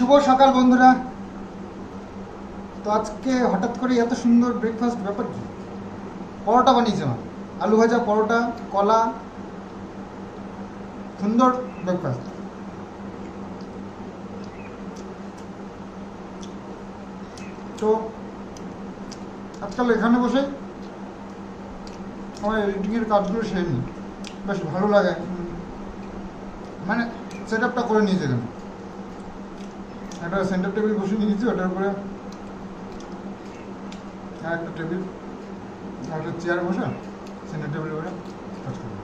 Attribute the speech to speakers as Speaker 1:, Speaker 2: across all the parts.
Speaker 1: শুভ সকাল, বন্ধুরা। তো আজকে হঠাৎ করে এত সুন্দর ব্রেকফাস্ট ব্যাপার কি? পরোটা বানিয়েছে মা। আলু ভাজা, পরোটা, কলা, সুন্দর ব্রেকফাস্ট তো আজকাল এখানে বসে আমার এডিটিংয়ের কাজগুলো সেরে বেশ ভালো লাগে। মানে সেট আপটা করে নিয়েছে এখানে। একটা সেন্টার টেবিল বসিয়ে নিয়েছি ওটার উপরে আর একটা টেবিল একটা চেয়ার বসে সেন্টার টেবিল উপরে কাজ করব।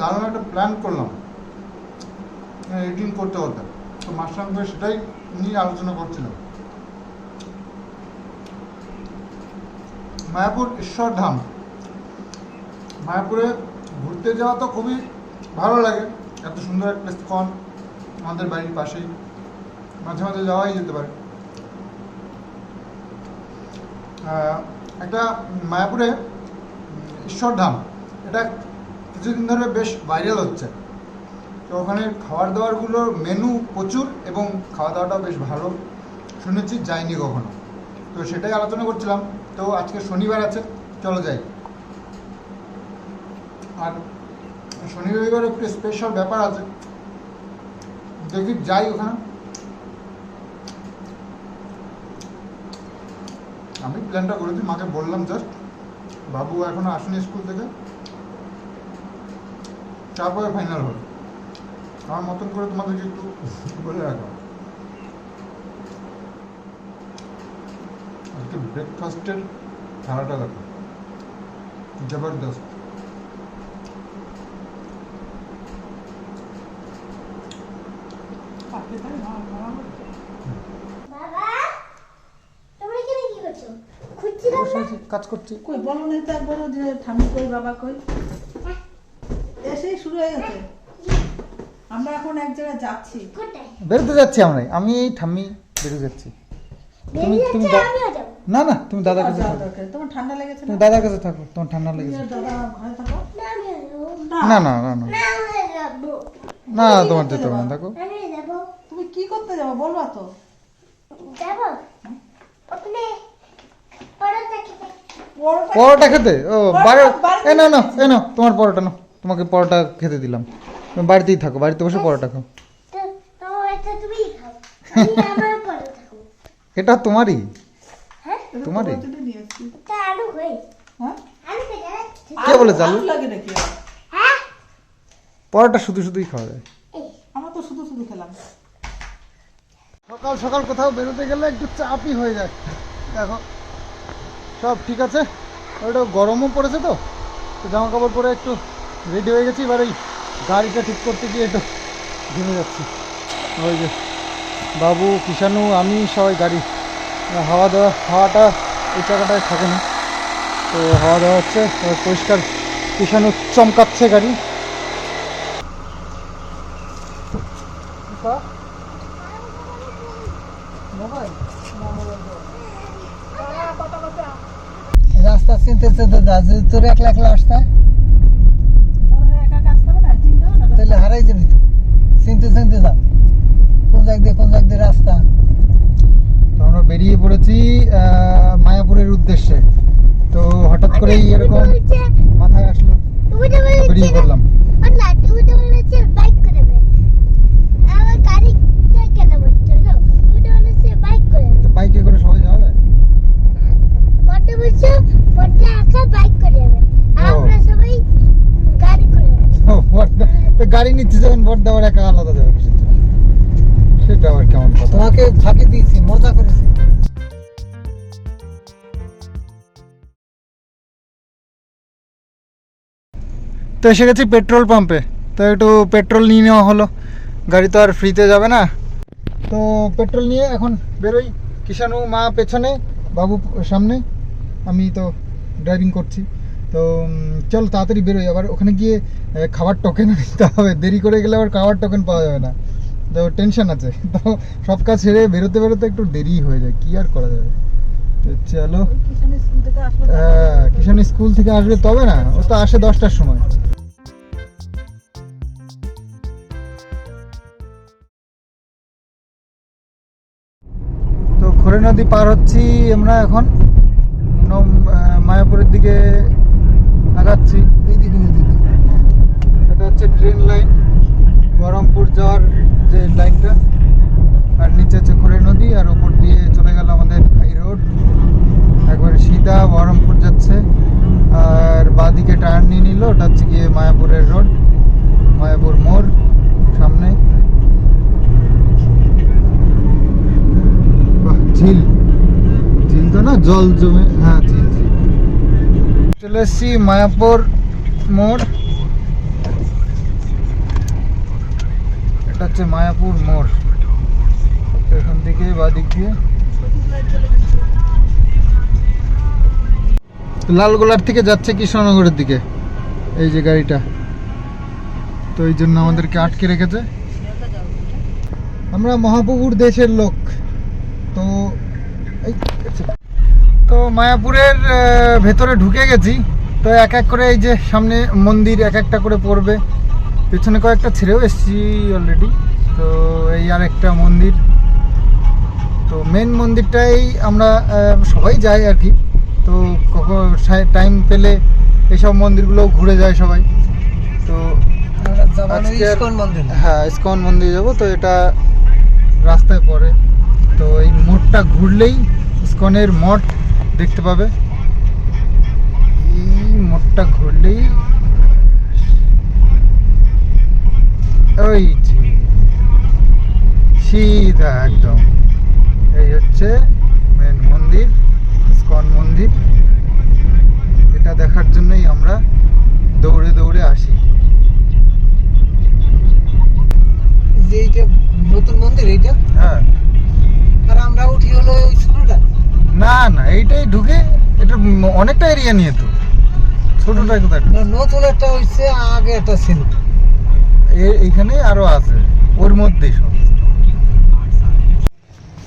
Speaker 1: দারুণ একটা প্ল্যান করলাম। এডিটিং করতে হতো তো সঙ্গে সেটাই নিয়ে আলোচনা করছিলাম মায়াপুর ঈশ্বরধাম। মায়াপুরে ঘুরতে যাওয়া তো খুবই ভালো লাগে, এত সুন্দর একটা স্কন আমাদের বাড়ির পাশেই। মাঝে মাঝে যাওয়াই যেতে পারে। একটা মায়াপুরে ঈশ্বরধাম এটা কিছুদিন ধরে বেশ ভাইরাল হচ্ছে। তো ওখানে খাবার দাবারগুলোর মেনু প্রচুর এবং খাওয়া দাওয়াটাও বেশ ভালো। শুনেছি যাইনি কখনো। তো সেটাই আলোচনা করছিলাম। তো আজকে শনিবার আছে, চলো যাই। আর শনি রবিবার একটু স্পেশাল ব্যাপার আছে। দেখি যাই ওখানে। আমি প্ল্যানটা করেছি, মাকে বললাম জাস্ট বাবু এখনও আসেনি স্কুল থেকে। তারপরে ফাইনাল হলো আমার মতন করে তোমাদেরকে একটু বলে রাখলাম আজকে ব্রেকফাস্টের থালাটা দেখো। জবরদস্ত
Speaker 2: বাবা তোমরা এখানে কি করছ খুঁজছিলাম
Speaker 1: বসে
Speaker 2: না
Speaker 1: আছি, কাজ করছি
Speaker 3: কই বলো নাই তো একবারও যে ঠাম্মি কই বাবা কই এসেই শুরু হয়ে গেছে আমরা এখন এক জায়গায় যাচ্ছি
Speaker 1: বেরোতে যাচ্ছি আমরা। আমি এই ঠাম্মি বেরোতে যাচ্ছি। তুমি তুমি না না তুমি দাদার কাছে
Speaker 3: তোমার ঠান্ডা লেগেছে
Speaker 1: তুমি দাদার কাছে থাকো তোমার ঠান্ডা লেগেছে।
Speaker 3: দাদা ঘরে থাকো।
Speaker 2: না
Speaker 1: না না না না তোমার যেতে হবে না? থাকো
Speaker 2: আমিও যাব।
Speaker 3: তুমি কি করতে যাব বলবা তো।
Speaker 2: যাব? ওখানে পড়াতে খেতে।
Speaker 1: পরোটা খেতে? ও বারো এ না না এ না তোমার পরোটা না তোমাকে পরোটা খেতে দিলাম। তুমি বাড়িতেই থাকো বাড়িতে বসে পরোটা খাও।
Speaker 2: এটা তুমি খাও। আমি আমার পড়ে থাকব
Speaker 1: এটা তোমারই।
Speaker 2: হ্যাঁ?
Speaker 1: তোমারই? কে বলেছে আলু?
Speaker 3: লাগে নাকি?
Speaker 2: হ্যাঁ?
Speaker 1: পরোটা শুধু শুধুই খাওয়া যায়।
Speaker 3: আমরা তো শুধু শুধু খেলাম।
Speaker 1: সকাল সকাল কোথাও বেরোতে গেলে একটু চাপই হয়ে যায়। দেখো সব ঠিক আছে? ওটা গরমও পড়েছে তো। তো জামা কাপড় পরে একটু রেডি হয়ে গেছি এবার এই গাড়িটা ঠিক করতে গিয়ে একটু ঘেমে যাচ্ছি। ওই যে বাবু কিষানু আমি সবাই গাড়ি। হাওয়া দেওয়া হাওয়াটা এই জায়গাটায় থাকে না। তো হাওয়া দেওয়া হচ্ছে পরিষ্কার কিষানু চমকাচ্ছে গাড়ি। যদি একলা একলা আসতে হয়,
Speaker 3: মনে হয় একা কাজ করবে না চিন্তা হবে না
Speaker 1: তাহলে হারাই যাবি তো চিনতে চিনতে যা কোন জায়গা দিয়ে কোন জায়গা দিয়ে রাস্তা তো আমরা বেরিয়ে পড়েছি আহ, মায়াপুরের উদ্দেশ্যে তো হঠাৎ করেই এরকম মাথায় আসলো
Speaker 2: তুমি তো বলেছিলে
Speaker 1: বেরিয়ে পড়লাম
Speaker 2: না তুমি তো বলেছিলে বাইক করে যাবে আমার গাড়িটা কেন বলছো না তুমি তো বলেছিলে বাইক করে যাবে
Speaker 1: তো বাইকে করে সবাই যাওয়া যায়
Speaker 2: বড় বলছো বড় একা বাইক করে যাবে আর
Speaker 1: ও।
Speaker 2: আমরা সবাই গাড়ি করে যাবে
Speaker 1: ও, বড়দা- তো গাড়ি নিচ্ছে যখন ভোট দেওয়ার একা আলাদা দেওয়া জন্য? সেটা আবার কেমন কথা? তোমাকে ফাঁকি দিয়েছি মজা করেছি। তো এসে গেছি পেট্রোল পাম্পে। তো একটু পেট্রোল নিয়ে নেওয়া হলো। গাড়ি তো আর ফ্রিতে যাবে না। তো পেট্রোল নিয়ে এখন বেরোই। কিষানু মা পেছনে বাবু সামনে। আমি তো ড্রাইভিং করছি। তো চল তাড়াতাড়ি বেরোই। আবার ওখানে গিয়ে খাবার টোকেন নিতে হবে। দেরি করে গেলে আবার খাবার টোকেন পাওয়া যাবে না। তো টেনশন আছে। তো সব কাজ ছেড়ে বেরোতে বেরোতে একটু দেরি হয়ে যায়। কি আর করা যাবে? তো চলো। হ্যাঁ কিষান স্কুল থেকে আসবে তবে না। ও তো আসে দশটার সময়। তো খোরে নদী পার হচ্ছি আমরা এখন। মায়াপুরের দিকে আগাচ্ছি, এই এইদিকে নদীতে এটা হচ্ছে ট্রেন লাইন বহরমপুর যাওয়ার যে লাইনটা আর নিচে হচ্ছে খড়ে নদী, আর ওপর দিয়ে চলে গেল আমাদের হাই রোড একবারে সিধা বহরমপুর যাচ্ছে, আর বাদিকে টায়ার নিয়ে নিল, ওটা হচ্ছে গিয়ে মায়াপুরের রোড মায়াপুর মোড়, সামনে। ঝিল। ঝিল তো না, জল জমে হ্যাঁ ঝিল ঝিল। চলে মায়াপুর মোড়। এটা হচ্ছে মায়াপুর মোড়। এখান থেকে বাদিক দিয়ে। লালগোলার থেকে যাচ্ছে কৃষ্ণনগরের দিকে, এই যে গাড়িটা। তো এই জন্য আমাদেরকে আটকে রেখেছে। আমরা মহাপুকুর দেশের লোক তো এই তো মায়াপুরের ভেতরে ঢুকে গেছি। তো এক এক করে এই যে সামনে মন্দির এক একটা করে পড়বে। পেছনে কয়েকটা ছেড়েও এসেছি অলরেডি তো এই আর একটা মন্দির। তো মেন মন্দিরটাই আমরা সবাই যাই আর কি। তো কখন টাইম পেলে এইসব মন্দিরগুলো ঘুরে যায় সবাই। তো হ্যাঁ ইস্কন মন্দির যাব। তো এটা রাস্তায় পড়ে। তো এই মোড়টা ঘুরলেই ইস্কনের মঠ দেখতে পাবে। এই মোড়টা ঘুরলেই ওই যে, সিধা একদম। এই হচ্ছে মেন মন্দির স্কন মন্দির। এটা দেখার জন্যই আমরা দৌড়ে দৌড়ে আসি।
Speaker 4: যে এইটা নতুন মন্দির এইটা?
Speaker 1: হ্যাঁ।
Speaker 4: আর আমরা উঠি হলো ওই
Speaker 1: না না এইটাই ঢুকে এটা অনেকটা এরিয়া নিয়ে তো। ছোটটা কোথায়
Speaker 4: না, নতুন একটা হইছে আগে একটা ছিল।
Speaker 1: এইখানে আরও আছে ওর মধ্যেই সব।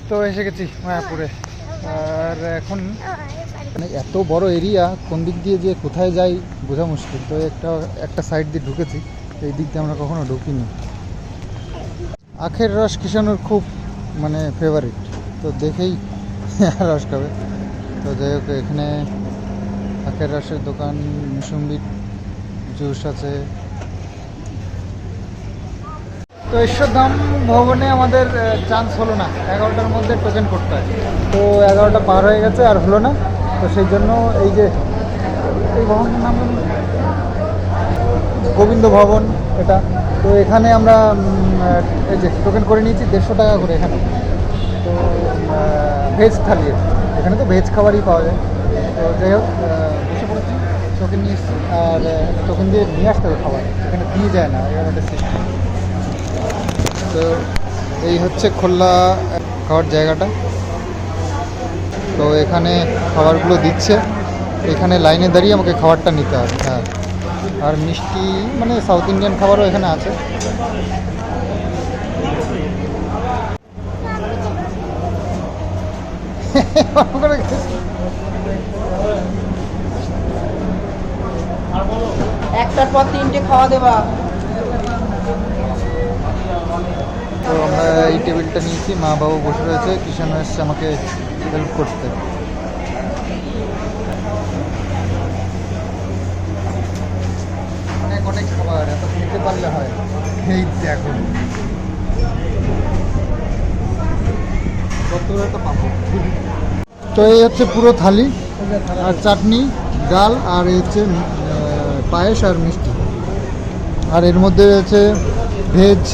Speaker 1: তো এসে গেছি মায়াপুরে। আর এখন মানে এত বড় এরিয়া কোন দিক দিয়ে যে কোথায় যাই বোঝা মুশকিল। তো একটা একটা সাইড দিয়ে ঢুকেছি এই দিক দিয়ে আমরা কখনো ঢুকিনি। আখের রস কিষানোর খুব মানে ফেভারিট তো দেখেই রস খাবে তো যাই হোক, এখানে আখের রসের দোকান, মুসম্বির জুস আছে। তো ঈশ্বরধাম ভবনে আমাদের চান্স হলো না। এগারোটার মধ্যে টোকেন করতে হয়। তো এগারোটা পার হয়ে গেছে, আর হলো না। তো সেই জন্য এই যে, এই ভবনের নাম গোবিন্দ ভবন এটা। তো এখানে আমরা এই যে টোকেন করে নিয়েছি, দেড়শো টাকা করে এখানে। তো ভেজ থালি এখানে তো ভেজ খাবারই পাওয়া যায়। তো যাই হোক বসে পড়েছি টোকেন নিয়ে আর টোকেন দিয়ে নিয়ে আসতে হবে খাবার। এখানে দিয়ে যায় না এখানে একটা সিস্টেম তো এই হচ্ছে খোলা খাওয়ার জায়গাটা। তো এখানে খাবারগুলো দিচ্ছে। এখানে লাইনে দাঁড়িয়ে আমাকে খাবারটা নিতে হবে হ্যাঁ। আর মিষ্টি মানে সাউথ ইন্ডিয়ান খাবারও এখানে আছে করে গেছে।
Speaker 3: একটার পর তিনটে খাওয়া দেবা
Speaker 1: তো আমরা এই টেবিলটা নিয়েছি মা বাবু বসে রয়েছে কিষান এসছে আমাকে হেল্প করতে। অনেক অনেক খাবার এত খেতে পারলে হয়। এই দেখো। তো এই হচ্ছে পুরো থালি আর চাটনি ডাল আর এই হচ্ছে পায়েস আর মিষ্টি। আর এর মধ্যে রয়েছে veg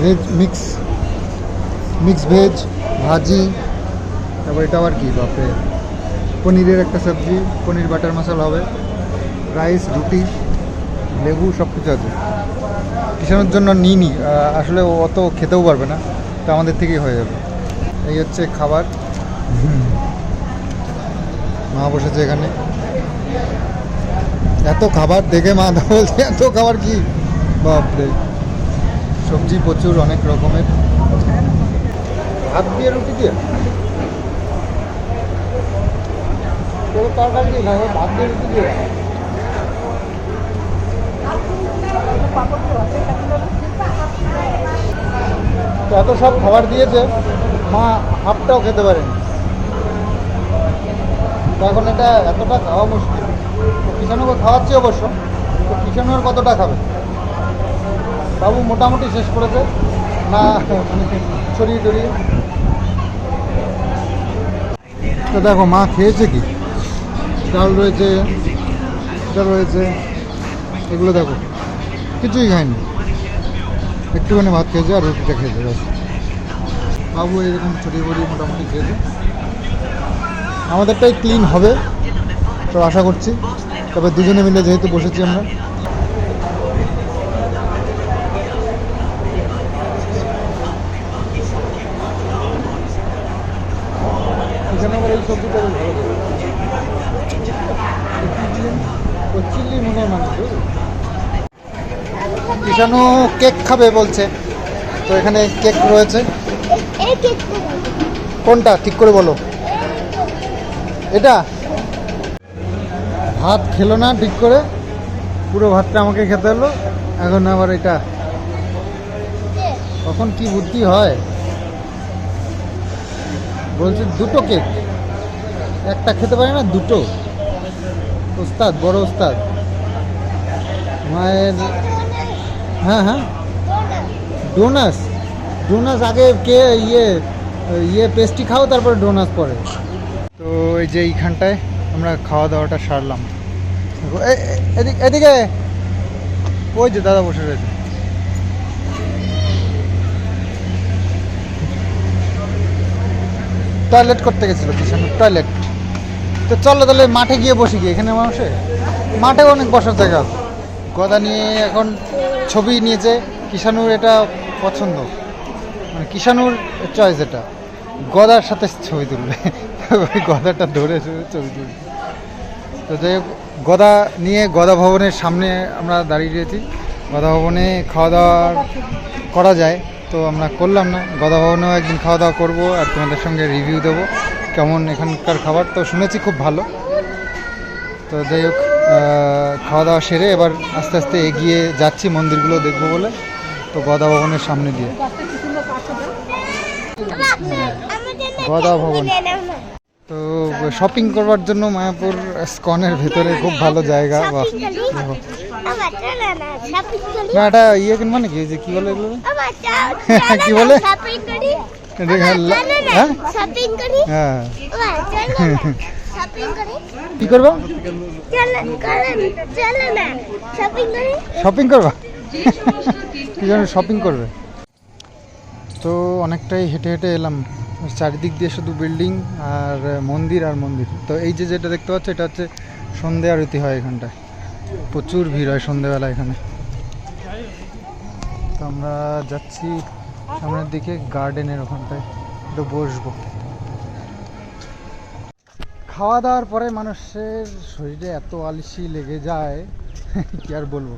Speaker 1: veg mix mix veg ভাজি তারপর এটা আবার কি বাপরে। পনিরের একটা সবজি পনির বাটার মশলা হবে রাইস রুটি লেবু সব কিছু আছে। কিষানোর জন্য নিইনি আহ, আসলে অত খেতেও পারবে না তো আমাদের থেকেই হয়ে যাবে। এই হচ্ছে খাবার। মা বসেছে এখানে। এত খাবার দেখে মা বলছে, এত খাবার কি? বাপরে। সবজি প্রচুর, অনেক রকমের। ভাত দিয়ে রুটি দিয়ে? ভাত দিয়ে? তো এত সব খাবার দিয়েছে, মা হাফটাও খেতে পারেনি। এখন এটা এতটা খাওয়া মুশকিল। তো কিষানুকে খাওয়াচ্ছি অবশ্য তো কিষানু আর কতটা খাবে? বাবু মোটামুটি শেষ করেছে। না মানে ছড়িয়ে টড়িয়ে। তো দেখো, মা খেয়েছে কি? ডাল রয়েছে এটা রয়েছে, এগুলো দেখো। কিছুই খায়নি। একটুখানি ভাত খেয়েছে আর রুটিটা খেয়েছে বাবু এরকম ছড়িয়ে বড়িয়ে মোটামুটি খেয়েছে। আমাদেরটাই ক্লিন হবে তো আশা করছি। তবে দুজনে মিলে যেহেতু বসেছি আমরা। এখানে এই সবজিটা চিল্লি মনে হয় মানুষ কিষানু কেক খাবে বলছে। তো এখানে কেক রয়েছে। কোনটা? ঠিক করে বলো। এটা? ভাত খেলো না ঠিক করে। পুরো ভাতটা আমাকে খেতে হলো। এখন আবার এটা। কখন কি বুদ্ধি হয়? বলছে দুটো কেক। একটা খেতে পারে না, দুটো। ওস্তাদ, বড় ওস্তাদ। মায়ের হ্যাঁ হ্যাঁ। ডোনাস। ডোনাস আগে কে ইয়ে ইয়ে পেস্ট্রি খাও, তারপরে ডোনাস পরে। তো এই যে এইখানটায় আমরা খাওয়া দাওয়াটা সারলাম। দেখো, এ- এ- এদিকে ওই যে দাদা বসে রয়েছে। টয়লেট করতে গেছিল কিষানু টয়লেট। তো চলো তাহলে মাঠে গিয়ে বসি গিয়ে এখানে মানুষে মাঠেও অনেক বসার জায়গা আছে। গদা নিয়ে এখন ছবি নিয়েছে কিষানুর এটা পছন্দ। মানে কিষানুর চয়েস এটা। গদার সাথে ছবি তুলবে। ওই গদাটা ধরে ছবি তো যাই হোক গদা নিয়ে গদা ভবনের সামনে আমরা দাঁড়িয়ে রয়েছি। গদা ভবনে খাওয়া দাওয়া করা যায় তো আমরা করলাম না। গদা ভবনেও একদিন খাওয়া দাওয়া করব আর তোমাদের সঙ্গে রিভিউ দেবো কেমন এখানকার খাবার। তো শুনেছি খুব ভালো। তো যাই হোক খাওয়া দাওয়া সেরে এবার আস্তে আস্তে এগিয়ে যাচ্ছি মন্দিরগুলো দেখব বলে। তো গদা ভবনের সামনে দিয়ে। গদা ভবন। তো শপিং করবার জন্য মায়াপুর স্কনের ভেতরে খুব ভালো জায়গা
Speaker 2: আমার চলো না,
Speaker 1: এটা ইয়ে কিনবো নাকি? যে কি বলে এগুলো
Speaker 2: চলো
Speaker 1: কি বলে?
Speaker 2: না,
Speaker 1: হ্যাঁ? হ্যাঁ? কি করব? শপিং করবা? কি শপিং করবে? তো অনেকটাই হেঁটে হেঁটে এলাম। চারিদিক দিয়ে শুধু বিল্ডিং আর মন্দির আর মন্দির। তো এই যে যেটা দেখতে পাচ্ছ, এটা হচ্ছে সন্ধে আরতি হয় এখানটায়। প্রচুর ভিড় হয় সন্ধেবেলা এখানে। তো আমরা যাচ্ছি সামনের দিকে গার্ডেনের ওখানটায়। একটু বসবো। খাওয়া দাওয়ার পরে মানুষের শরীরে এত আলসি লেগে যায়, কি আর বলব?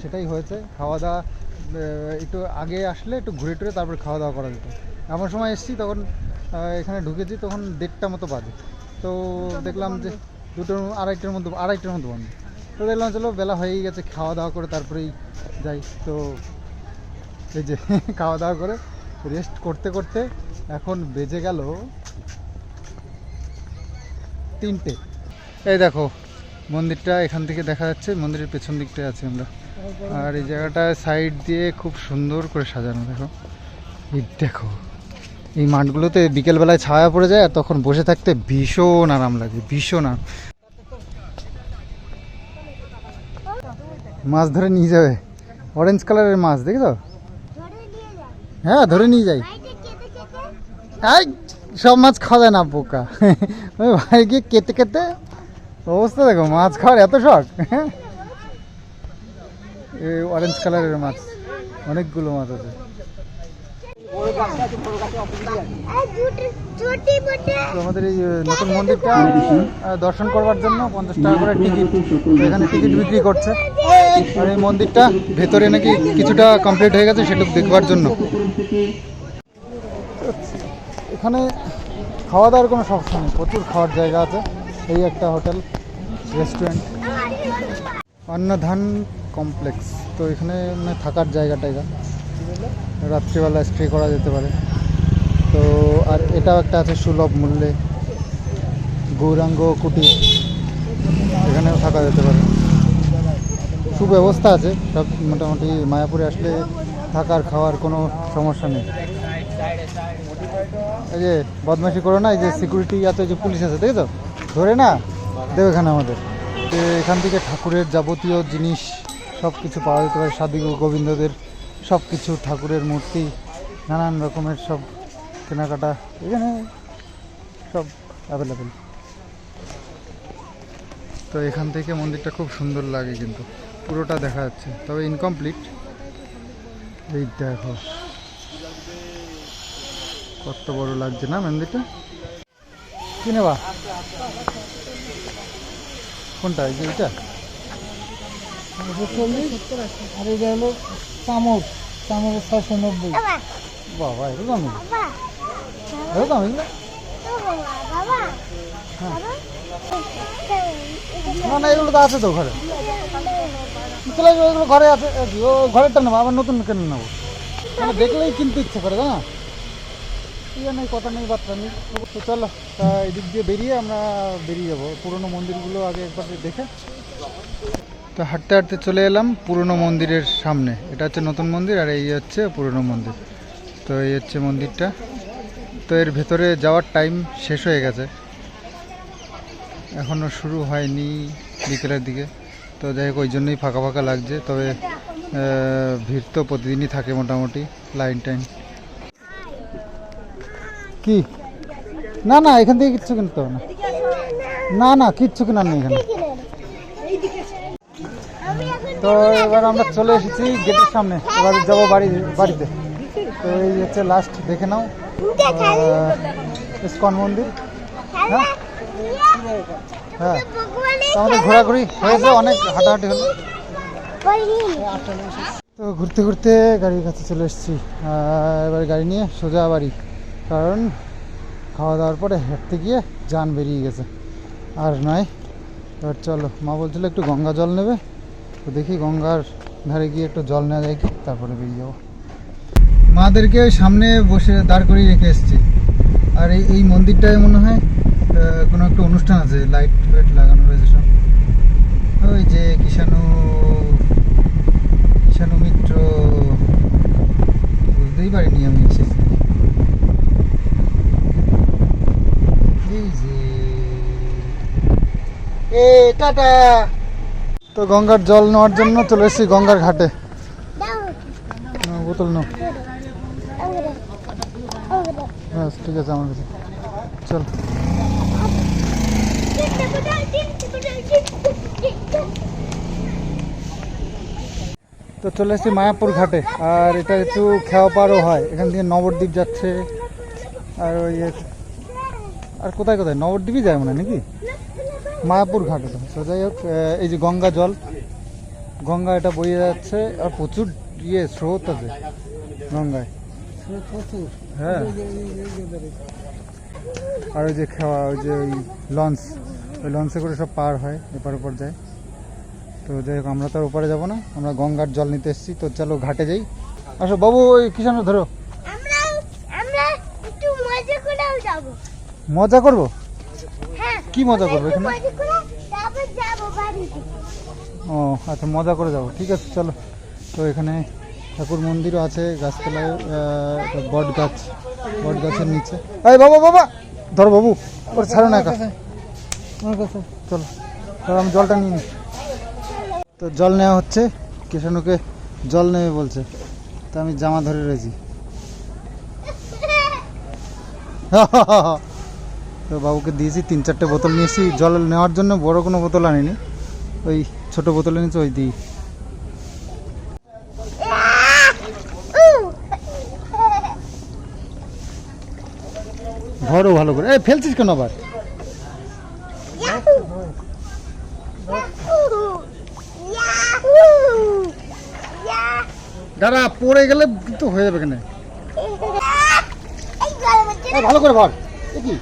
Speaker 1: সেটাই হয়েছে। খাওয়া দাওয়া একটু আগে আসলে একটু ঘুরে টুরে তারপর খাওয়া দাওয়া করা যেত। এমন সময় এসেছি, তখন এখানে ঢুকেছি, তখন দেড়টা মতো বাজে। তো দেখলাম যে দুটোর, আড়াইটার মধ্যে আড়াইটার মধ্যে বন্ধ। তো দেখলাম চলো, বেলা হয়েই গেছে খাওয়া দাওয়া করে তারপরেই যাই। তো এই যে খাওয়া দাওয়া করে রেস্ট করতে করতে এখন বেজে গেল তিনটে। এই দেখো, মন্দিরটা এখান থেকে দেখা যাচ্ছে, মন্দিরের পেছন দিকটায় আছি আমরা। আর এই জায়গাটা সাইড দিয়ে খুব সুন্দর করে সাজানো, দেখো। দেখো। এই মাঠগুলোতে বিকেলবেলায় ছায়া পড়ে যায় আর তখন বসে থাকতে ভীষণ আরাম লাগে, ভীষণ আরাম। মাছ ধরে নিয়ে যাবে। অরেঞ্জ কালারের মাছ, দেখছ। হ্যাঁ ধরে নিয়ে যাই। সব মাছ খাওয়া না পোকা ওই ভাই গিয়ে কেটে কেটে, অবস্থা দেখো, মাছ খাওয়ার এত শখ। অরেঞ্জ কালারের মাছ, অনেকগুলো মাছ আছে
Speaker 2: আর দুটো ছোটি মোটে
Speaker 1: তো আমাদের এই নতুন মন্দিরটা দর্শন করবার জন্য পঞ্চাশ টাকা করে টিকিট এখানে টিকিট বিক্রি করছে। আর এই মন্দিরটা ভেতরে নাকি কিছুটা কমপ্লিট হয়ে গেছে সেটুকু দেখবার জন্য। এখানে খাওয়া দাওয়ার কোনো সমস্যা নেই। প্রচুর খাওয়ার জায়গা আছে। এই একটা হোটেল রেস্টুরেন্ট অন্নধান কমপ্লেক্স তো এখানে মানে থাকার জায়গা টাইগা রাত্রিবেলা স্টে করা যেতে পারে। তো, আর এটাও একটা আছে সুলভ মূল্যে। গৌরাঙ্গ কুটির এখানেও থাকা যেতে পারে। সুব্যবস্থা আছে, সব মোটামুটি মায়াপুরে আসলে থাকার খাওয়ার কোনো সমস্যা নেই। এই যে, বদমাশি করো না, এই যে সিকিউরিটি এত যে পুলিশ আছে, দেখেছ? ধরে না দেবে এখানে আমাদের। তো এখান থেকে ঠাকুরের যাবতীয় জিনিস সব কিছু পাওয়া যেতে পারে সাধু গোবিন্দদের সব কিছু ঠাকুরের মূর্তি, নানান রকমের সব কেনাকাটা, এখানে সব অ্যাভেলেবেল তো এখান থেকে মন্দিরটা খুব সুন্দর লাগে কিন্তু, পুরোটা দেখা যাচ্ছে। তবে ইনকমপ্লিট এই দেখো, কত বড় লাগছে না মন্দিরটা? কি নেবা? কোনটা? এই যে এটা আর চামচ চামচ ছশো নব্বই।
Speaker 2: বাবা।
Speaker 1: এটা দামি। এটা দামি না? হ্যাঁ। না না এগুলো তো আছে তো ঘরে। চলে এগুলো ঘরে আছে ও ঘরেরটা নেব আবার নতুন কিনে নেব? মানে দেখলেই কিনতে ইচ্ছে করে না ইয়ে নেই কথা নেই বার্তা নেই। তো চলো তা এদিক দিয়ে বেরিয়ে আমরা বেরিয়ে যাব। পুরোনো মন্দিরগুলো আগে একবার দেখে তো হাঁটতে হাঁটতে চলে এলাম পুরনো মন্দিরের সামনে। এটা হচ্ছে নতুন মন্দির আর এই হচ্ছে পুরনো মন্দির। তো এই হচ্ছে মন্দিরটা। তো এর ভেতরে যাওয়ার টাইম শেষ হয়ে গেছে। এখনও শুরু হয়নি বিকেলের দিকে। তো যাই হোক, ওই জন্যই ফাঁকা ফাঁকা লাগছে। তবে ভিড় তো প্রতিদিনই থাকে মোটামুটি লাইন টাইন কি? না না, এখান থেকে কিচ্ছু কিনতে হবে না। না না, কিচ্ছু কেনার নেই এখন। তো এবার আমরা চলে এসেছি গেটের সামনে। এবার যাব বাড়ি বাড়িতে। তো এই হচ্ছে লাস্ট দেখে নাও। ইস্কন মন্দির। হ্যাঁ? তো আমাদের ঘোরাঘুরি হয়েছে অনেক হাঁটাহাঁটি হলো। তো ঘুরতে ঘুরতে গাড়ির কাছে চলে এসেছি। এবার গাড়ি নিয়ে সোজা বাড়ি। কারণ খাওয়া দাওয়ার পরে হেঁটতে গিয়ে যান বেরিয়ে গেছে। আর নয় এবার চলো। মা বলছিল একটু গঙ্গা জল নেবে। তো দেখি গঙ্গার ধারে গিয়ে একটু জল নেওয়া যায় কি? তারপরে বেরিয়ে যাব। মাদেরকে সামনে বসে দাঁড় করিয়ে রেখে এসেছি। আর এই এই মন্দিরটায় মনে হয় কোনো একটা অনুষ্ঠান আছে, লাইট ফাইট লাগানো রয়েছে সব। ওই যে কিষাণু কিষাণু মিত্র, বুঝতেই পারিনি আমি এসেছি এই যে, এ, টাটা! তো গঙ্গার জল নেওয়ার জন্য চলে এসেছি গঙ্গার ঘাটে। বোতল নাও। ব্যাস, ঠিক আছে আমার কাছে। চল। তো চলে এসেছি মায়াপুর ঘাটে, আর এটা একটু খেওয়াপাড়ও হয়। এখান থেকে নবদ্বীপ যাচ্ছে, আর ওই আর কোথায় কোথায়? নবদ্বীপই যায় মনে নাকি? মায়াপুর ঘাট তো যাই হোক এই যে গঙ্গা জল, গঙ্গা এটা বয়ে যাচ্ছে আর প্রচুর ইয়ে স্রোত আছে গঙ্গায়। হ্যাঁ। আর ওই যে খাওয়া, ওই যে ওই লঞ্চ, ওই লঞ্চে করে সব পার হয়, এপার ওপর যায়। তো যাই হোক, আমরা তো ওপারে যাব না, আমরা গঙ্গার জল নিতে এসেছি। তো চলো ঘাটে যাই। আসো বাবু, ওই কিষান ধরো
Speaker 2: আমরা আমরা একটু মজা করেও যাব
Speaker 1: মজা করব?
Speaker 2: হ্যাঁ।
Speaker 1: কি মজা করব এখানে?
Speaker 2: মজা করে তারপর যাব বাড়িতে।
Speaker 1: ও আচ্ছা মজা করে যাব। ঠিক আছে চলো। তো এখানে ঠাকুর মন্দিরও আছে গাছতলায় বট গাছ বট গাছের নিচে। এই বাবা বাবা! ধর বাবু ওর ছাড়ো না
Speaker 4: কাছে
Speaker 1: চলো তাহলে আমি জলটা নিয়ে নিই তো জল নেওয়া হচ্ছে কিষাণুকে জল নেবে বলছে। তা আমি জামা ধরে রয়েছি। তো বাবুকে দিয়েছি তিন চারটে বোতল নিয়েছি। জল নেওয়ার জন্য বড় কোনো বোতল আনিনি। ওই ছোট বোতল এনেছি ওই দিই। ধরো ভালো করে। এই ফেলছিস কেন আবার? দাঁড়া পড়ে গেলে কিন্তু হয়ে যাবে কেন? ভালো করে ভর এ কি?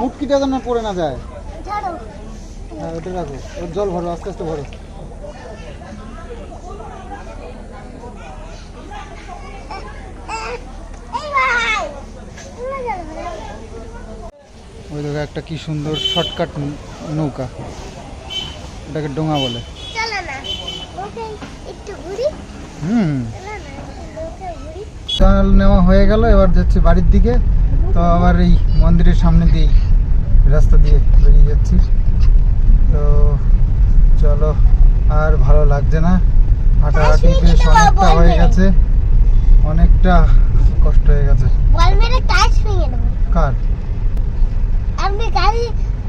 Speaker 1: মুটকিটা যেন পড়ে না যায়। হ্যাঁ ওটা রাখো। ওর জল ভরো আস্তে আস্তে ভরো। ওই দেখো একটা কি সুন্দর শর্টকাট নৌকা। এটাকে ডোঙা বলে। হুম। নেওয়া হয়ে গেল এবার যাচ্ছি বাড়ির দিকে। তো আবার এই মন্দিরের সামনে দিয়েই। রাস্তা দিয়ে বেরিয়ে যাচ্ছি। তো চলো আর ভালো লাগছে না। হাঁটাহাঁটি বেশ অনেকটা হয়ে গেছে। অনেকটা কষ্ট হয়ে গেছে।
Speaker 2: বল মেরে কাজ ভেঙে দেবো
Speaker 1: কার?
Speaker 2: আপনি গাড়ি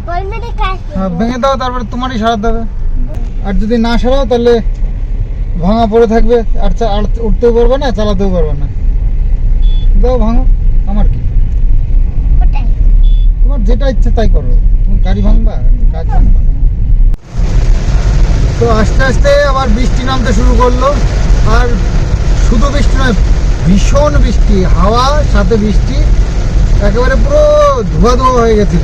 Speaker 2: বল মেরে কাজ
Speaker 1: হ্যাঁ, ভেঙে দাও তারপরে তোমারই সারাতে হবে আর যদি না সারাও তাহলে ভাঙা পড়ে থাকবে। আর আর উঠতেও পারবে না চালাতেও পারবে না। দাও ভাঙো আমার কি
Speaker 2: ওটাই
Speaker 1: তোমার যেটা ইচ্ছে তাই করো। গাড়ি ভাঙবা? কাজ ভাঙবা? তো আস্তে আস্তে আবার বৃষ্টি নামতে শুরু করল। আর শুধু বৃষ্টি নয়, ভীষণ বৃষ্টি, হাওয়া, সাথে বৃষ্টি, একেবারে পুরো ধোয়া ধোয়া হয়ে গেছিল।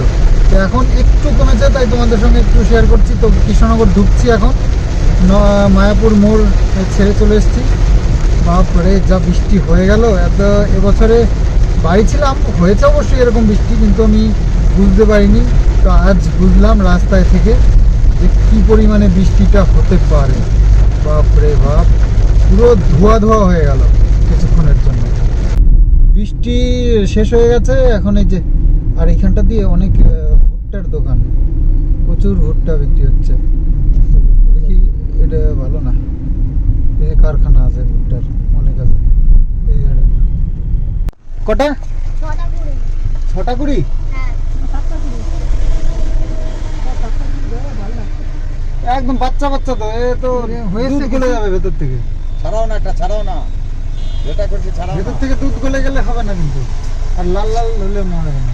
Speaker 1: তো এখন একটু কমেছে, তাই তোমাদের সঙ্গে একটু শেয়ার করছি। তো কৃষ্ণনগর ঢুকছি এখন। মায়াপুর মোড় ছেড়ে চলে এসেছি। বাপরে, যা বৃষ্টি হয়ে গেল। এত এবছরে বাড়ি ছিলাম, হয়েছে অবশ্যই এরকম বৃষ্টি, কিন্তু আমি বুঝতে পারিনি তো আজ বুঝলাম রাস্তায় থেকে যে কী পরিমাণে বৃষ্টিটা হতে পারে। বাপরে বাপ পুরো ধোয়া ধোয়া হয়ে গেল কিছুক্ষণের জন্য। বৃষ্টি শেষ হয়ে গেছে এখন এই যে আর এইখানটা দিয়ে অনেক ভুট্টার দোকান। প্রচুর ভুট্টা বিক্রি হচ্ছে। দেখি এটা ভালো না। এই কারখানা আছে ভুট্টার অনেক আছে। এই। কটা?
Speaker 2: ছটা ঘুরি
Speaker 1: ছটা কুড়ি?
Speaker 2: হ্যাঁ।
Speaker 1: একদম বাচ্চা বাচ্চা তো এ তো দুধ গলে যাবে ভেতর থেকে।
Speaker 5: ছাড়াও না একটা ছাড়াও না। যেটা করছি ছাড়াও
Speaker 1: ভেতর থেকে দুধ গলে গেলে হবে না কিন্তু। আর লাল লাল হলে হবে না।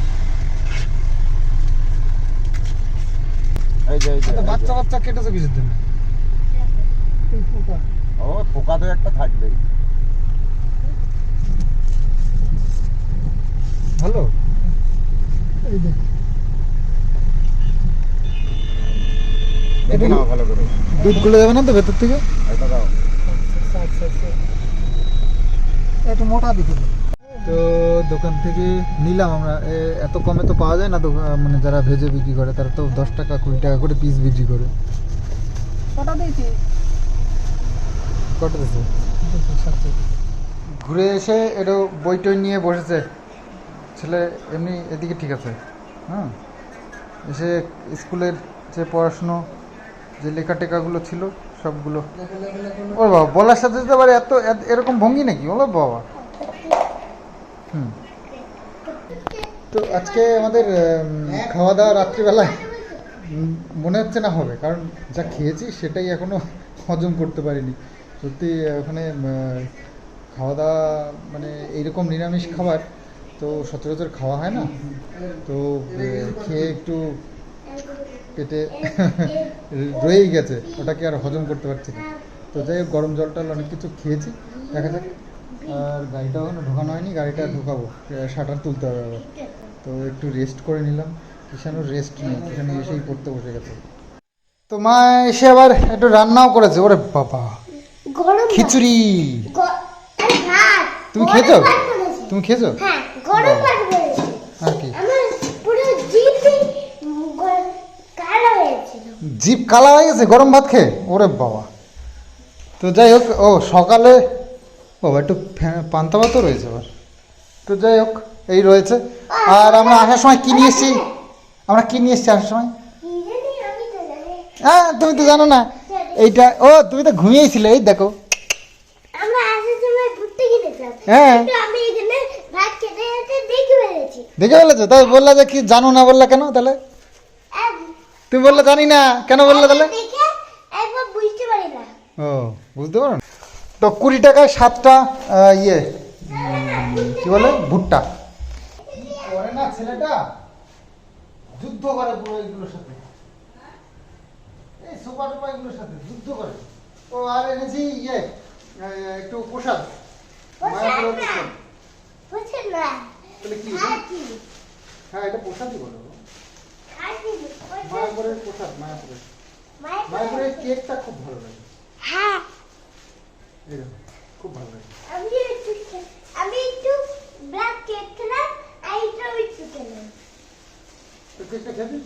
Speaker 5: এই যে এই যে।
Speaker 1: বাচ্চা বাচ্চা কেটেছে কিসের জন্য?
Speaker 5: ও পোকা তো একটা থাকবেই।
Speaker 1: ভালো? এই দেখ।
Speaker 5: দেখে নাও ভালো করে।
Speaker 1: দুধ গলে যাবে না তো ভেতর থেকে?
Speaker 5: এটা দাও।
Speaker 1: একটু মোটা দিকে তো দোকান থেকে নিলাম আমরা। এ, এত কমে তো পাওয়া যায় না দোকান মানে যারা ভেজে বিক্রি করে তারা তো দশ টাকা কুড়ি টাকা করে পিস বিক্রি করে।
Speaker 3: কটা দিয়েছি?
Speaker 1: কত দিয়েছে? ঘুরে এসে একটু বই টই নিয়ে বসেছে। ছেলে এমনি এদিকে ঠিক আছে হ্যাঁ? এসে স্কুলের যে পড়াশুনো যে লেখা টেকাগুলো ছিল, সবগুলো। ও বাবা, বলার সাথে সাথে আবার এত, এত- এরকম ভঙ্গি নাকি? ওলো বাবা। হুম। তো আজকে আমাদের খাওয়া দাওয়া রাত্রিবেলায় মনে হচ্ছে না হবে, কারণ যা খেয়েছি সেটাই এখনও হজম করতে পারিনি। সত্যি, ওখানে খাওয়া দাওয়া মানে এইরকম নিরামিষ খাবার, তো সচরাচর খাওয়া হয় না। তো খেয়ে একটু পেটে রয়েই গেছে। ওটাকে আর হজম করতে পারছি না। তো যাই হোক গরম জল টল অনেক কিছু খেয়েছি। দেখা যাক। আর গাড়িটা ওখানে ঢোকানো হয়নি গাড়িটা ঢোকাবো। শাটার তুলতে হবে আবার। তো একটু রেস্ট করে নিলাম। কিষানোর রেস্ট নেই কিষানো এসেই পড়তে বসে গেছে। তো মা এসে আবার একটু রান্নাও করেছে। ওরে বাবা। খিচুড়ি। তুমি খেয়েছো? তুমি খেয়েছো?
Speaker 2: হ্যাঁ
Speaker 1: আর কি? জিপ কালা হয়ে গেছে গরম ভাত খেয়ে। ওরে বাবা। তো যাই হোক ও সকালে বাবা একটু পান্তা ভাতও রয়েছে আবার। তো যাই হোক এই রয়েছে। আর আমরা আসার সময় কি নিয়ে এসেছি? আমরা কি নিয়ে এসেছি আসার সময়? হ্যাঁ তুমি তো জানো না। এইটা ও তুমি তো ঘুমিয়েছিলে এই দেখো। হ্যাঁ।
Speaker 2: দেখে ফেলেছি?
Speaker 1: তাই বললা যে কি জানো না বললা কেন তাহলে? তুমি বললে জানি না। কেন বললে তাহলে?
Speaker 2: বুঝতে
Speaker 1: ও বুঝতে পারো না? তো কুড়ি টাকায় সাতটা ইয়ে কি বলে? ভুট্টা। করে না ছেলেটা যুদ্ধ করে পুরো এগুলোর সাথে। এই সোপা টোপা এগুলোর সাথে যুদ্ধ করে। ও আর এনেছি ইয়ে একটু প্রসাদ। মায়াপুরের প্রসাদ। তাহলে কি হ্যাঁ এটা? প্রসাদই বলো।
Speaker 2: খাচ্ছি
Speaker 1: মায়াপুরের প্রসাদ মায়াপুরের। মায়াপুরের কেকটা খুব ভালো লাগে।
Speaker 2: হ্যাঁ।
Speaker 1: খুব ভালো লাগে।
Speaker 2: আমি একটু আমি একটু ব্ল্যাক কেক খেলাম আর একটু একটু খেলাম
Speaker 1: তো কেকটা খেয়ে